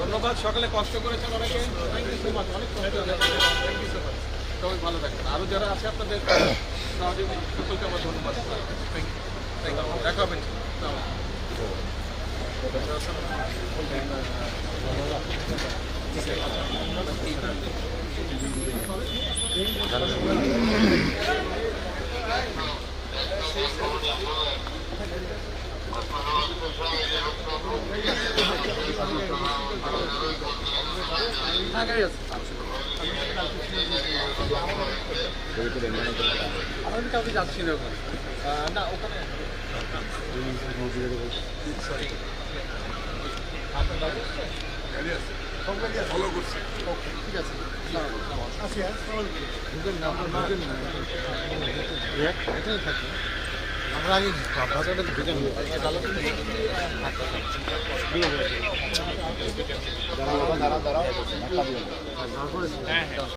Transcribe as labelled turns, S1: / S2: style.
S1: ধন্যবাদ, সকালে কষ্ট করেছেন অনেকে। থ্যাংক ইউ সো মাছ অনেক কষ্ট থ্যাংক ইউ সো মাচ সবাই ভালো থাকবেন। আরও যারা আছে, আপনাদের সহযোগী সকলকে আমার ধন্যবাদ। থ্যাংক ইউ থ্যাংক ইউ দেখা হবে। আমাদের কাউকে যাচ্ছি না ওখানে না ওখানে দাদু? Okay, ঠিক আছে আমরা আগে বাজারে ঢুকেন দাঁড়াও দাঁড়াও। দাঁড়াও